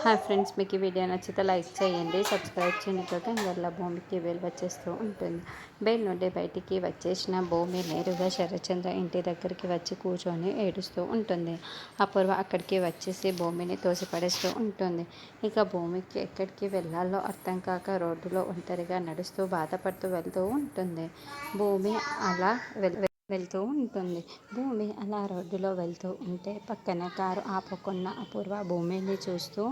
Hi friends మీకు ఈ video నచ్చితే లైక్ చేయండి సబ్స్క్రైబ్ చేయండి. గంగర్ల భూమికి వేలు వచ్చేస్తూ ఉంటుంది. బెయిల్ నుండి బయటికి వచ్చేసిన భూమి నేరుగా శరచంద్ర ఇంటి దగ్గరికి వచ్చి కూర్చొని ఏడుస్తూ ఉంటుంది. అపూర్వ అక్కడికి వచ్చేసి భూమిని తోసిపడేస్తూ ఉంటుంది. ఇక భూమికి ఎక్కడికి వెళ్ళాలో అర్థం కాక రోడ్డులో ఒంటరిగా నడుస్తూ బాధపడుతూ వెళ్తూ ఉంటుంది. భూమి అలా వెళ్ వెళ్తూ ఉంటుంది. భూమి అలా రోడ్డులో వెళ్తూ ఉంటే పక్కన కారు ఆపుకున్న అపూర్వ భూమిని చూస్తూ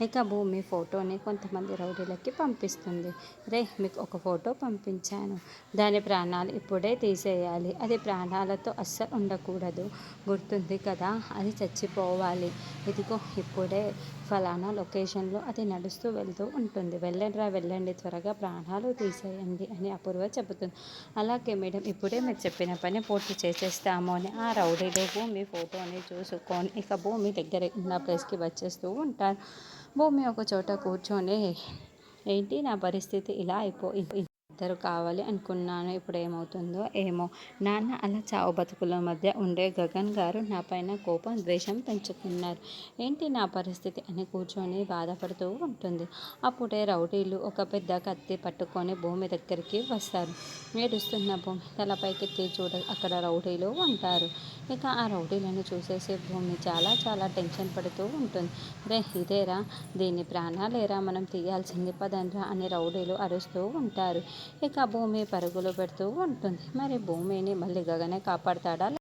ఇక భూమి ఫోటోని కొంతమంది రౌడీలకి పంపిస్తుంది. రే మీకు ఒక ఫోటో పంపించాను. దాని ప్రాణాలు ఇప్పుడే తీసేయాలి. అది ప్రాణాలతో అస్సలు ఉండకూడదు. గుర్తుంది కదా అది చచ్చిపోవాలి. ఇదిగో ఇప్పుడే ఫలానా లొకేషన్లో అది నడుస్తూ వెళ్తూ ఉంటుంది. వెళ్ళండి రా వెళ్ళండి. త్వరగా ప్రాణాలు తీసేయండి అని అపూర్వ చెబుతుంది. అలాగే మేడం ఇప్పుడే మీరు చెప్పిన పని పూర్తి చేసేస్తాము అని ఆ రౌడీలు భూమి ఫోటోని చూసుకొని ఇక భూమి దగ్గర ఉన్న ప్లేస్కి వచ్చేస్తూ ఉంటారు. భూమి ఒక చోట కూర్చొని ఏంటి నా పరిస్థితి? ఇలా అయిపో ఇద్దరు కావాలి అనుకున్నాను. ఇప్పుడు ఏమవుతుందో ఏమో. నాన్న అలా చావు బతుకుల మధ్య ఉండే గగన్ గారు నా పైన కోపం ద్వేషం పెంచుకున్నారు ఏంటి నా పరిస్థితి అని కూర్చొని బాధపడుతూ ఉంటుంది. అప్పుడే రౌడీలు ఒక పెద్ద కత్తి పట్టుకొని భూమి దగ్గరికి వస్తారు. ఏడుస్తున్న భూమి తలపైకి చూడ అక్కడ రౌడీలు ఉంటారు. ఇక ఆ రౌడీలను చూసేసి భూమి చాలా చాలా టెన్షన్ పడుతూ ఉంటుంది. రే ఇదేరా? దీని ప్రాణాలేరా? మనం తీయాల్సింది పదండ్రా అని రౌడీలు అరుస్తూ ఉంటారు. ఇక భూమి పరుగులు పెడుతూ ఉంటుంది. మరి భూమిని మళ్ళీ గగనే కాపాడుతాడా